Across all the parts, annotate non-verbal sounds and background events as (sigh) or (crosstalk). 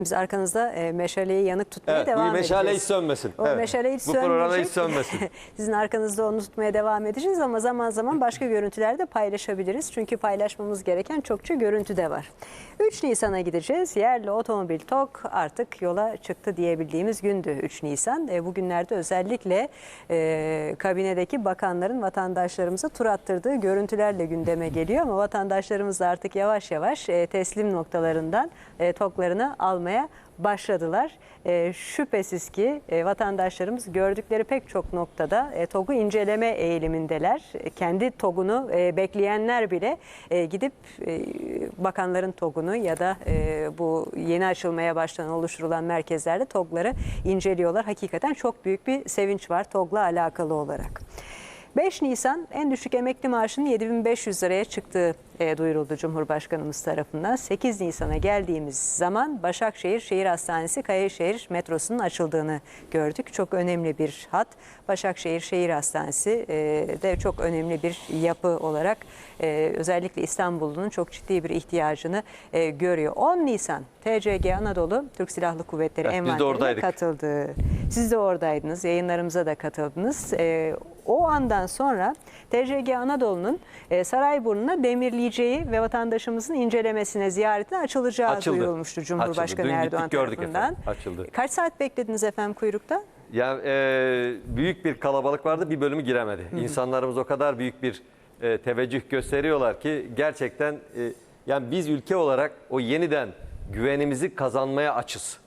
Biz arkanızda e, meşaleyi yanık tutmaya Evet, devam bu meşale hiç edeceğiz. sönmesin. O Evet. meşale hiç Bu programa hiç sönmeyecek. sönmesin. (laughs) Sizin arkanızda onu tutmaya devam edeceğiz ama zaman zaman başka görüntüler de paylaşabiliriz. Çünkü paylaşmamız gereken çokça görüntü de var. 3 Nisan'a gideceğiz. Yerli otomobil TOK artık yola çıktı diyebildiğimiz gündü 3 Nisan. E, bugünlerde özellikle e, kabinedeki bakanların vatandaşlarımıza tur attırdığı görüntülerle gündeme geliyor. Ama vatandaşlarımız da artık yavaş yavaş e, teslim noktalarından e, TOK'larını almaya başladılar. E, şüphesiz ki e, vatandaşlarımız gördükleri pek çok noktada e, TOG'u inceleme eğilimindeler. E, kendi TOG'unu e, bekleyenler bile e, gidip e, bakanların TOG'unu ya da e, bu yeni açılmaya başlanan oluşturulan merkezlerde TOG'ları inceliyorlar. Hakikaten çok büyük bir sevinç var TOG'la alakalı olarak. 5 Nisan en düşük emekli maaşının 7500 liraya çıktığı e, duyuruldu Cumhurbaşkanımız tarafından. 8 Nisan'a geldiğimiz zaman Başakşehir Şehir Hastanesi Kayaşehir metrosunun açıldığını gördük. Çok önemli bir hat. Başakşehir Şehir Hastanesi e, de çok önemli bir yapı olarak e, özellikle İstanbul'un çok ciddi bir ihtiyacını e, görüyor. 10 Nisan TCG Anadolu Türk Silahlı Kuvvetleri Evet, envanterine katıldı. Siz de oradaydınız, yayınlarımıza da katıldınız. Ee, o andan sonra TCG Anadolu'nun e, Sarayburnu'na demirleyeceği ve vatandaşımızın incelemesine, ziyaretine açılacağı Açıldı. duyurulmuştu Cumhurbaşkanı Açıldı. Dün Erdoğan gittik, gördük tarafından. efendim. Açıldı. Kaç saat beklediniz efendim kuyrukta? Ya e, büyük bir kalabalık vardı bir bölümü giremedi. İnsanlarımız o kadar büyük bir e, teveccüh gösteriyorlar ki gerçekten e, yani biz ülke olarak o yeniden güvenimizi kazanmaya açız.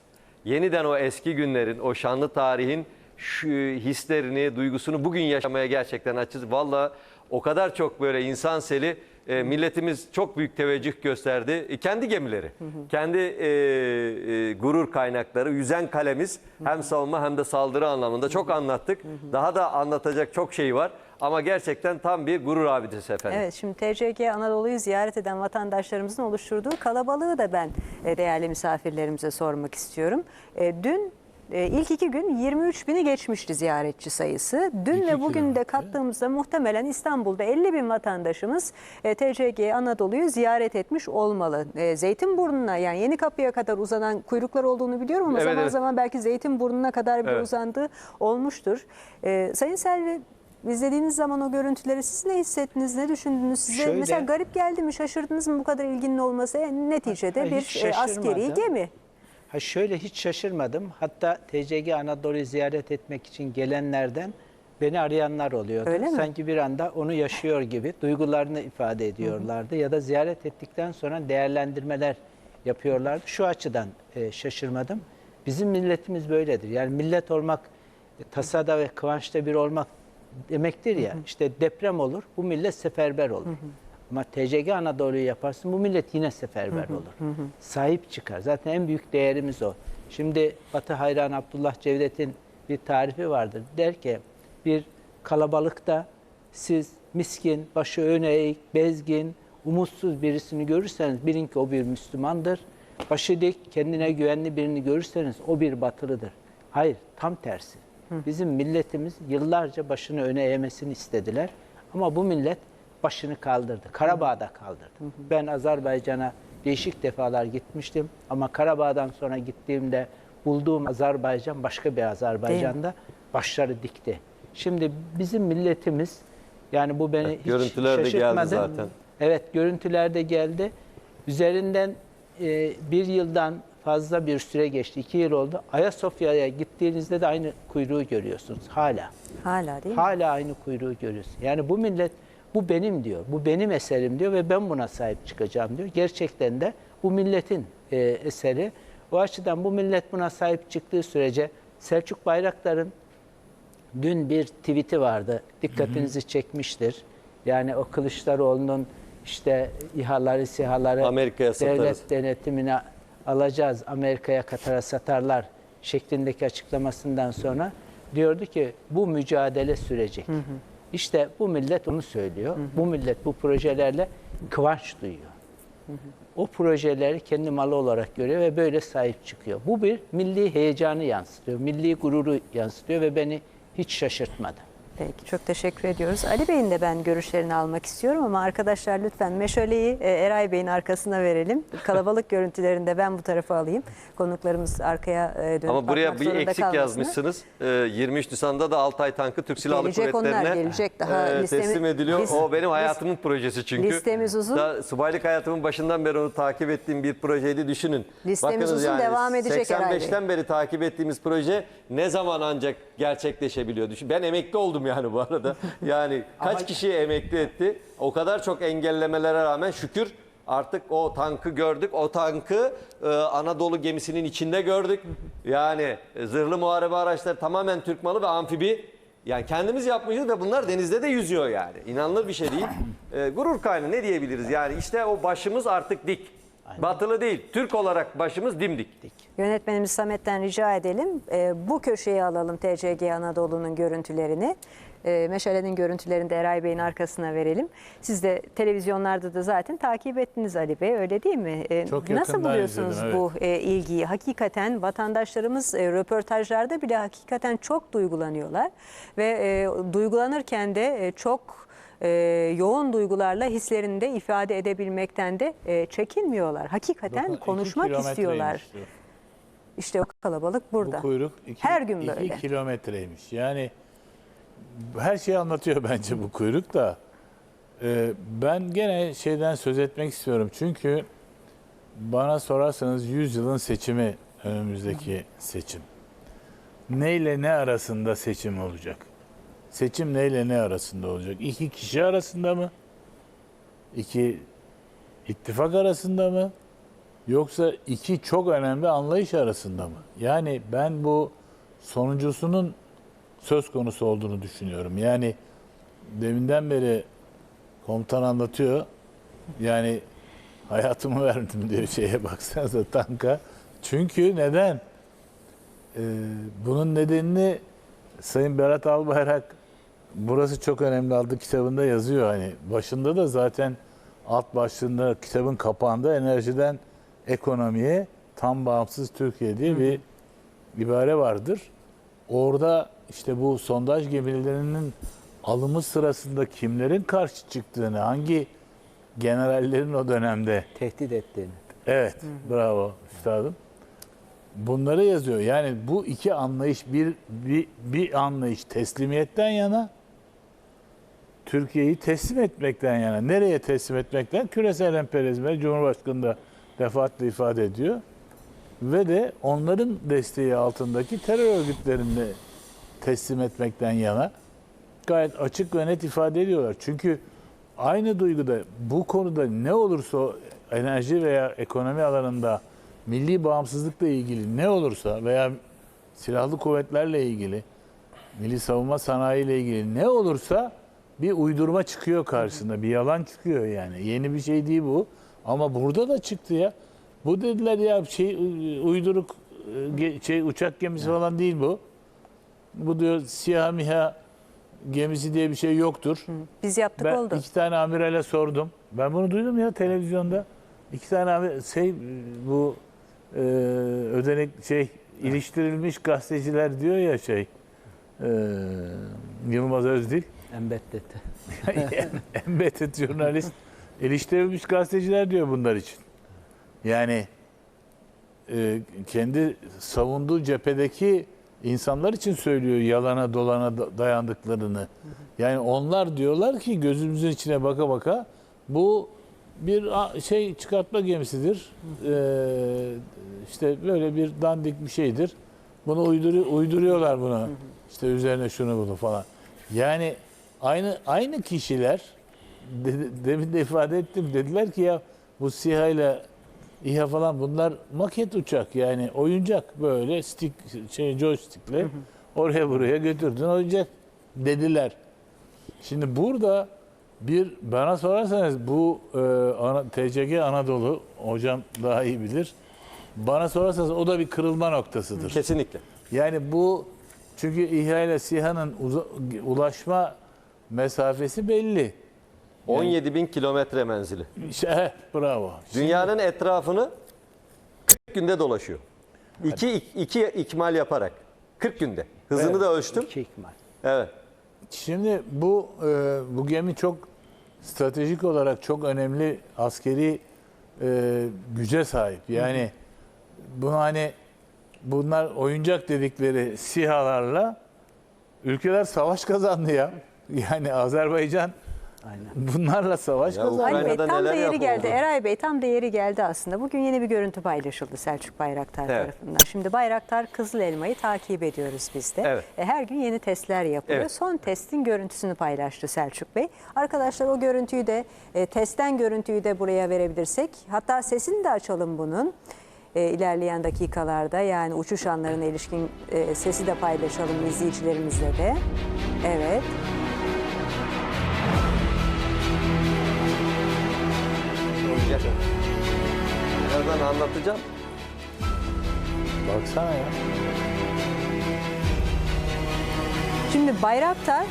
Yeniden o eski günlerin, o şanlı tarihin şu hislerini, duygusunu bugün yaşamaya gerçekten açız. Valla o kadar çok böyle insan seli e, milletimiz çok büyük teveccüh gösterdi. E, kendi gemileri, kendi e, e, gurur kaynakları, yüzen kalemiz hem savunma hem de saldırı anlamında çok anlattık. Daha da anlatacak çok şey var. Ama gerçekten tam bir gurur abidesi efendim. Evet şimdi TCG Anadolu'yu ziyaret eden vatandaşlarımızın oluşturduğu kalabalığı da ben e, değerli misafirlerimize sormak istiyorum. E, Dün ilk iki gün 23 bini geçmişti ziyaretçi sayısı. Dün ve bugün de kattığımızda muhtemelen İstanbul'da 50 bin vatandaşımız e, TCG Anadolu'yu ziyaret etmiş olmalı. E, Zeytinburnu'na yani Yeni Kapı'ya kadar uzanan kuyruklar olduğunu biliyorum ama Evet, zaman evet. zaman belki Zeytinburnu'na kadar bir Evet. uzandığı olmuştur. E, Sayın Selvi izlediğiniz zaman o görüntüleri siz ne hissettiniz, ne düşündünüz? Size Şöyle- mesela garip geldi mi, şaşırdınız mı bu kadar ilginin olması? E, neticede Hayır, bir e, askeri gemi. Ha şöyle hiç şaşırmadım. Hatta TCG Anadolu'yu ziyaret etmek için gelenlerden beni arayanlar oluyordu. Öyle mi? Sanki bir anda onu yaşıyor gibi duygularını ifade ediyorlardı. Ya da ziyaret ettikten sonra değerlendirmeler yapıyorlardı. Şu açıdan e, şaşırmadım. Bizim milletimiz böyledir. Yani millet olmak, e, tasada ve kıvançta bir olmak demektir ya. İşte deprem olur, bu millet seferber olur. Ama TCG Anadolu'yu yaparsın, bu millet yine seferber olur. Sahip çıkar. Zaten en büyük değerimiz o. Şimdi Batı hayran Abdullah Cevdet'in bir tarifi vardır. Der ki bir kalabalıkta siz miskin, başı öne eğik, bezgin, umutsuz birisini görürseniz bilin ki o bir Müslümandır. Başı dik, kendine güvenli birini görürseniz o bir batılıdır. Hayır, tam tersi. Bizim milletimiz yıllarca başını öne eğmesini istediler. Ama bu millet başını kaldırdı. Karabağ'da kaldırdı. Ben Azerbaycan'a değişik defalar gitmiştim. Ama Karabağ'dan sonra gittiğimde bulduğum Azerbaycan başka bir Azerbaycan'da başları dikti. Şimdi bizim milletimiz yani bu beni hiç görüntüler de geldi şaşırtmadı. zaten. Evet görüntüler de geldi. Üzerinden e, bir yıldan fazla bir süre geçti. iki yıl oldu. Ayasofya'ya gittiğinizde de aynı kuyruğu görüyorsunuz hala. Hala değil mi? Hala aynı kuyruğu görüyorsun. Yani bu millet bu benim diyor. Bu benim eserim diyor ve ben buna sahip çıkacağım diyor. Gerçekten de bu milletin e, eseri. O açıdan bu millet buna sahip çıktığı sürece Selçuk Bayraktar'ın dün bir tweet'i vardı. Dikkatinizi çekmiştir. Yani o Kılıçdaroğlu'nun işte İHA'ları, SİHA'ları Amerika'ya satarız. devlet denetimine alacağız, Amerika'ya Katar'a satarlar şeklindeki açıklamasından sonra diyordu ki bu mücadele sürecek. İşte bu millet onu söylüyor. Bu millet bu projelerle kıvanç duyuyor. O projeleri kendi malı olarak görüyor ve böyle sahip çıkıyor. Bu bir milli heyecanı yansıtıyor, milli gururu yansıtıyor ve beni hiç şaşırtmadı. Peki çok teşekkür ediyoruz. Ali Bey'in de ben görüşlerini almak istiyorum ama arkadaşlar lütfen meşaleyi e, Eray Bey'in arkasına verelim. Kalabalık (laughs) görüntülerinde ben bu tarafa alayım. Konuklarımız arkaya e, dönüp Ama buraya bir eksik kalmasınlar. yazmışsınız. Ee, 23 Nisan'da da Altay tankı Türk Silahlı Gelecek onlar, Kuvvetleri'ne gelecek. Daha e, listemi- teslim ediliyor. list- o benim list- hayatımın projesi çünkü. listemiz uzun. Da, subaylık hayatımın başından beri onu takip ettiğim bir projeydi düşünün. Listemiz uzun, devam edecek Eray Bey. 85'ten beri takip ettiğimiz proje ne zaman ancak gerçekleşebiliyor? Düşün. Ben emekli oldum yani bu arada. (laughs) Yani kaç kişiyi emekli etti? O kadar çok engellemelere rağmen şükür artık o tankı gördük. O tankı e, Anadolu gemisinin içinde gördük. Yani e, zırhlı muharebe araçları tamamen Türk malı ve amfibi. Yani kendimiz yapmışız ve bunlar denizde de yüzüyor yani. İnanılır bir şey değil. E, gurur kaynağı ne diyebiliriz? Yani işte o başımız artık dik. Batılı değil. Türk olarak başımız dimdik. Yönetmenimiz Samet'ten rica edelim. E, bu köşeye alalım TCG Anadolu'nun görüntülerini. E, Meşale'nin görüntülerini de Eray Bey'in arkasına verelim. Siz de televizyonlarda da zaten takip ettiniz Ali Bey öyle değil mi? E, Çok Nasıl buluyorsunuz izledim, bu e, ilgiyi? Hakikaten vatandaşlarımız e, röportajlarda bile hakikaten çok duygulanıyorlar. Ve e, duygulanırken de e, çok e, yoğun duygularla hislerini de ifade edebilmekten de e, çekinmiyorlar. Hakikaten iki konuşmak istiyorlar. diyor. İşte o kalabalık burada. Bu kuyruk iki, Her gün iki böyle. kilometreymiş. Yani her şeyi anlatıyor (laughs) bence bu kuyruk da. Ee, ben gene şeyden söz etmek istiyorum. Çünkü bana sorarsanız 100 yılın seçimi önümüzdeki seçim. Neyle ne arasında seçim olacak? Seçim neyle ne arasında olacak? İki kişi arasında mı? İki ittifak arasında mı? Yoksa iki çok önemli anlayış arasında mı? Yani ben bu sonuncusunun söz konusu olduğunu düşünüyorum. Yani deminden beri komutan anlatıyor. Yani hayatımı verdim diyor şeye baksanıza tanka. Çünkü neden? Ee, bunun nedenini Sayın Berat Albayrak burası çok önemli adlı kitabında yazıyor. Hani başında da zaten alt başlığında kitabın kapağında enerjiden ekonomiye tam bağımsız Türkiye diye bir ibare vardır. Orada işte bu sondaj gemilerinin alımı sırasında kimlerin karşı çıktığını, hangi generallerin o dönemde Tehdit ettiğini. Evet, bravo üstadım. Bunları yazıyor. Yani bu iki anlayış bir bir, bir anlayış teslimiyetten yana Türkiye'yi teslim etmekten yana. Nereye teslim etmekten? Küresel emperyalizme Cumhurbaşkanı da defaatle ifade ediyor. Ve de onların desteği altındaki terör örgütlerini teslim etmekten yana gayet açık ve net ifade ediyorlar. Çünkü aynı duyguda bu konuda ne olursa enerji veya ekonomi alanında milli bağımsızlıkla ilgili ne olursa veya silahlı kuvvetlerle ilgili, milli savunma sanayi ile ilgili ne olursa bir uydurma çıkıyor karşısında. Bir yalan çıkıyor yani. Yeni bir şey değil bu. Ama burada da çıktı ya. Bu dediler ya şey uyduruk ge- şey uçak gemisi falan değil bu. Bu diyor siyah miha gemisi diye bir şey yoktur. Biz yaptık Ben oldu. iki tane amirale sordum. Ben bunu duydum ya televizyonda. İki tane amir, şey bu e, ödenek şey iliştirilmiş gazeteciler diyor ya şey e, Yılmaz Özdil Embedded. (laughs) embedded jurnalist iliştirilmiş gazeteciler diyor bunlar için. Yani e, kendi savunduğu cephedeki insanlar için söylüyor yalana dolana da- dayandıklarını. Yani onlar diyorlar ki gözümüzün içine baka baka bu bir şey çıkartma gemisidir. Ee, işte böyle bir dandik bir şeydir. Bunu uyduru, uyduruyorlar bunu. İşte üzerine şunu bunu falan. Yani aynı aynı kişiler de- demin de ifade ettim dediler ki ya bu SİHA ile İHA falan bunlar maket uçak yani oyuncak böyle stick şey joystickle oraya buraya götürdün oyuncak dediler. Şimdi burada bir bana sorarsanız bu e, ana, TCG Anadolu hocam daha iyi bilir. Bana sorarsanız o da bir kırılma noktasıdır. Kesinlikle. Yani bu çünkü İHA ile SİHA'nın ulaşma mesafesi belli. 17 bin kilometre menzili. İşte, heh, bravo. Dünyanın etrafını 40 günde dolaşıyor. İki, iki ikmal yaparak. 40 günde. Hızını Evet. da ölçtüm. İki ihtimal. Evet. Şimdi bu e, bu gemi çok stratejik olarak çok önemli askeri e, güce sahip. Yani bunu hani bunlar oyuncak dedikleri sihalarla ülkeler savaş kazandı ya. (laughs) Yani Azerbaycan (laughs) bunlarla savaş Ya kazandı. Ali Bey Ukrayna'da tam da yeri geldi. Eray Bey tam da yeri geldi aslında. Bugün yeni bir görüntü paylaşıldı Selçuk Bayraktar Evet. tarafından. Şimdi Bayraktar Kızıl Elma'yı takip ediyoruz biz de. Evet. E, Her gün yeni testler yapıyor. Evet. Son testin görüntüsünü paylaştı Selçuk Bey. Arkadaşlar o görüntüyü de e, testten görüntüyü de buraya verebilirsek. Hatta sesini de açalım bunun. E, ilerleyen dakikalarda yani uçuş anlarına ilişkin e, sesi de paylaşalım izleyicilerimizle de. Evet. Gel. Birazdan anlatacağım. Baksana ya. Şimdi Bayraktar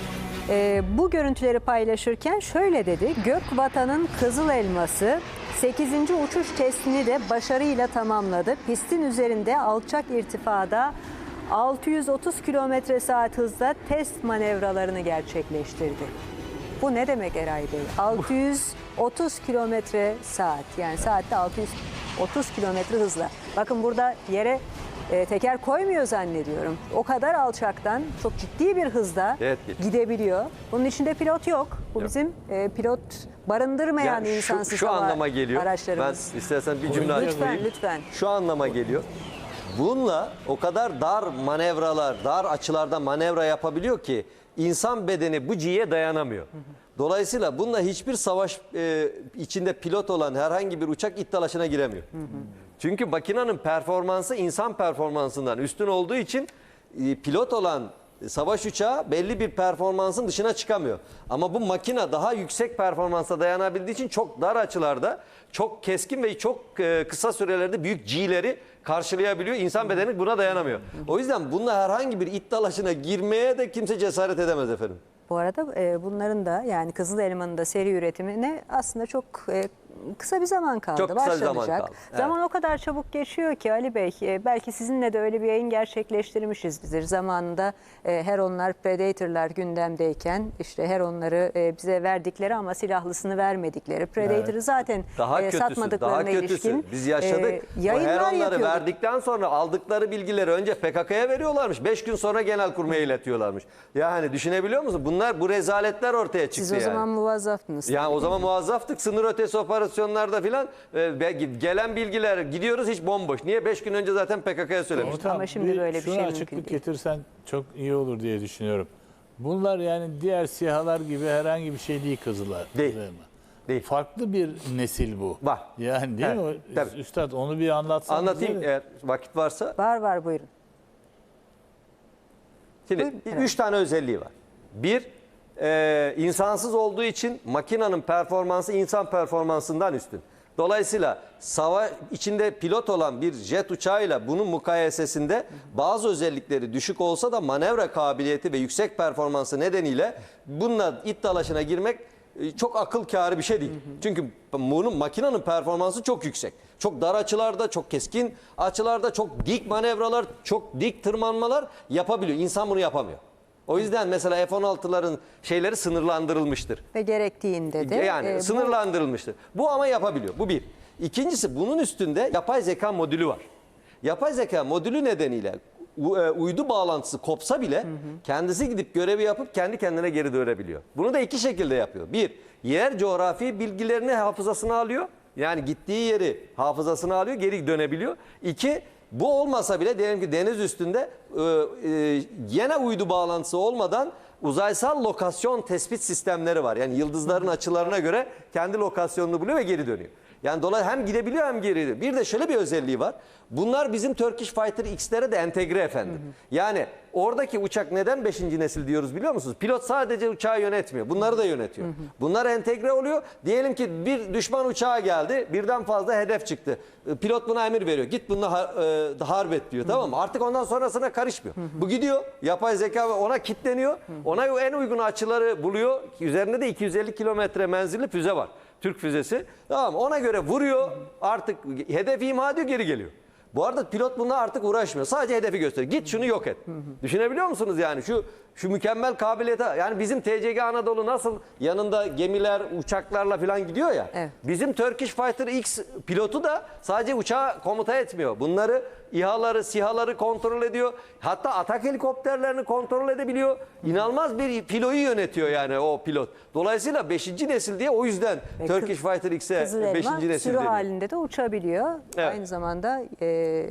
e, bu görüntüleri paylaşırken şöyle dedi. Gök vatanın kızıl elması 8. uçuş testini de başarıyla tamamladı. Pistin üzerinde alçak irtifada 630 kilometre saat hızla test manevralarını gerçekleştirdi. Bu ne demek Eray Bey? 630 kilometre saat yani saatte 630 kilometre hızla. Bakın burada yere e, teker koymuyor zannediyorum. O kadar alçaktan çok ciddi bir hızda Evet, geçiyor. gidebiliyor. Bunun içinde pilot yok. Bu Yok. bizim e, pilot barındırmayan Yani şu, insansız şu hava anlama geliyor. araçlarımız. Ben istersen bir cümle Lütfen, Lütfen lütfen. Şu anlama geliyor. Bununla o kadar dar manevralar, dar açılarda manevra yapabiliyor ki insan bedeni bu G'ye dayanamıyor. Dolayısıyla bununla hiçbir savaş e, içinde pilot olan herhangi bir uçak iddialaşına giremiyor. Çünkü makinenin performansı insan performansından üstün olduğu için e, pilot olan savaş uçağı belli bir performansın dışına çıkamıyor. Ama bu makine daha yüksek performansa dayanabildiği için çok dar açılarda çok keskin ve çok e, kısa sürelerde büyük G'leri karşılayabiliyor. İnsan bedeni buna dayanamıyor. O yüzden bununla herhangi bir iddialaşına girmeye de kimse cesaret edemez efendim. Bu arada e, bunların da yani Kızıl Elma'nın da seri üretimine aslında çok e, kısa bir zaman kaldı. Çok kısa bir zaman Başlanacak. kaldı, evet. Zaman o kadar çabuk geçiyor ki Ali Bey e, belki sizinle de öyle bir yayın gerçekleştirmişizdir. Zamanında e, Heronlar, Predator'lar gündemdeyken işte Heronları e, bize verdikleri ama silahlısını vermedikleri Predator'ı zaten Daha e, kötüsü, satmadıklarına daha kötüsü. ilişkin Biz yaşadık. e, o yayınlar heronları yapıyorduk. verdikten sonra aldıkları bilgileri önce PKK'ya veriyorlarmış. Beş gün sonra Genelkurmay'a iletiyorlarmış. Yani düşünebiliyor musun? Bunlar bu rezaletler ortaya çıktı Siz o yani. zaman muvazzaftınız. Ya o zaman muazzaftık sınır ötesi operasyonlarda filan e, gelen bilgiler gidiyoruz hiç bomboş. Niye? Beş gün önce zaten PKK'ya söylemiş. Ortam, Ama şimdi böyle bir şey mümkün açıklık değil. getirsen çok iyi olur diye düşünüyorum. Bunlar yani diğer sihalar gibi herhangi bir şey değil kızılar. Değil. Kızılelma. Değil. Farklı bir nesil bu. Var. Yani değil Evet, mi? tabii. Üstad onu bir anlatsanız. Anlatayım eğer vakit varsa. Var var buyurun. Şimdi Buyurun. üç tane özelliği var. Bir, e, insansız olduğu için makinenin performansı insan performansından üstün. Dolayısıyla savaş içinde pilot olan bir jet uçağıyla bunun mukayesesinde bazı özellikleri düşük olsa da manevra kabiliyeti ve yüksek performansı nedeniyle bununla iddialaşına girmek e, çok akıl kârı bir şey değil. Çünkü bunun makinenin performansı çok yüksek. Çok dar açılarda, çok keskin açılarda, çok dik manevralar, çok dik tırmanmalar yapabiliyor. İnsan bunu yapamıyor. O yüzden mesela F-16'ların şeyleri sınırlandırılmıştır. Ve gerektiğinde de yani e, bu- sınırlandırılmıştır. Bu ama yapabiliyor. Bu bir. İkincisi bunun üstünde yapay zeka modülü var. Yapay zeka modülü nedeniyle u- e, uydu bağlantısı kopsa bile kendisi gidip görevi yapıp kendi kendine geri dönebiliyor. Bunu da iki şekilde yapıyor. Bir, yer coğrafi bilgilerini hafızasına alıyor. Yani gittiği yeri hafızasına alıyor, geri dönebiliyor. İki, bu olmasa bile diyelim ki deniz üstünde e, e, yine uydu bağlantısı olmadan uzaysal lokasyon tespit sistemleri var. Yani yıldızların açılarına göre kendi lokasyonunu buluyor ve geri dönüyor. Yani dolayı hem gidebiliyor hem geri. Bir de şöyle bir özelliği var. Bunlar bizim Turkish Fighter X'lere de entegre efendim. Yani oradaki uçak neden 5. nesil diyoruz biliyor musunuz? Pilot sadece uçağı yönetmiyor. Bunları da yönetiyor. Bunlar entegre oluyor. Diyelim ki bir düşman uçağı geldi. Birden fazla hedef çıktı. E, Pilot buna emir veriyor. Git bununla har- e, harp et diyor. Tamam mı? Artık ondan sonrasına karışmıyor. Bu gidiyor. Yapay zeka ona kitleniyor. Ona en uygun açıları buluyor. Üzerinde de 250 kilometre menzilli füze var. Türk füzesi. Tamam? Ona göre vuruyor. Artık hedef imha ediyor geri geliyor. Bu arada pilot bununla artık uğraşmıyor. Sadece hedefi gösteriyor. Git şunu yok et. Düşünebiliyor musunuz yani şu şu mükemmel kabiliyete yani bizim TCG Anadolu nasıl yanında gemiler, uçaklarla falan gidiyor ya. Evet. Bizim Turkish Fighter X pilotu da sadece uçağı komuta etmiyor. Bunları İHA'ları, SİHA'ları kontrol ediyor. Hatta atak helikopterlerini kontrol edebiliyor. İnanılmaz bir filoyu yönetiyor yani o pilot. Dolayısıyla 5. nesil diye o yüzden Ve Turkish Fighter X'e Kızıl 5. elma nesil sürü deniyor. halinde de uçabiliyor. Evet. Aynı zamanda e,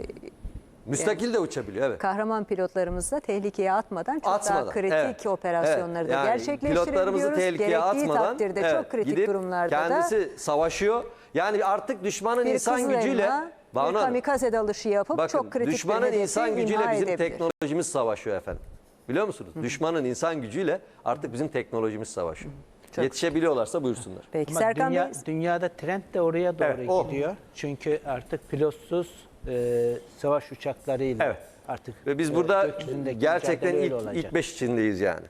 Müstakil de uçabiliyor evet. kahraman pilotlarımız da tehlikeye atmadan çok Atmadan, daha kritik evet. operasyonları Evet. da Yani gerçekleştirebiliyoruz. Pilotlarımızı tehlikeye Gerektiği atmadan takdirde evet, çok kritik gidip durumlarda da kendisi savaşıyor. Yani artık düşmanın bir insan kızıl gücüyle elma, Banu bir Hanım, kamikaze dalışı yapıp bakın çok kritik bir düşmanın hedefi insan gücüyle imha bizim edebilir. teknolojimiz savaşıyor efendim. Biliyor musunuz? Düşmanın insan gücüyle artık bizim teknolojimiz savaşıyor. Yetişebiliyorlarsa buyursunlar. Peki Ama Serkan dünya, Bey dünyada trend de oraya doğru Evet, o. gidiyor. Çünkü artık pilotsuz e, savaş uçaklarıyla Evet. artık Ve biz e, burada gökyüzündeki gerçekten mücadele ilk, öyle olacak. ilk beş içindeyiz yani.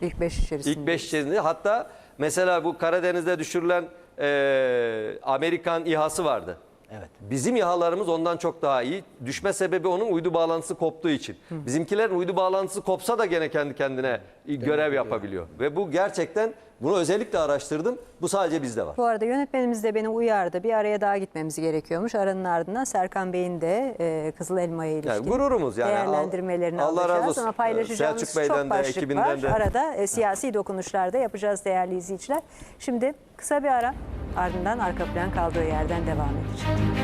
ilk beş içerisinde. İlk beş içerisinde. Hatta mesela bu Karadeniz'de düşürülen e, Amerikan İHA'sı vardı. Evet. Bizim İHA'larımız ondan çok daha iyi. Düşme sebebi onun uydu bağlantısı koptuğu için. Bizimkilerin uydu bağlantısı kopsa da gene kendi kendine görev yapabiliyor. Ve bu gerçekten bunu özellikle araştırdım. Bu sadece bizde var. Bu arada yönetmenimiz de beni uyardı. Bir araya daha gitmemiz gerekiyormuş. Aranın ardından Serkan Bey'in de e, Kızıl Elma'ya ilişkin Yani gururumuz yani. değerlendirmelerini Allah razı alacağız. olsun. Ama paylaşacağımız Selçuk Bey'den çok de, başlık ekibinden var. de. Arada e, siyasi dokunuşlar da yapacağız değerli izleyiciler. Şimdi kısa bir ara ardından arka plan kaldığı yerden devam edecek.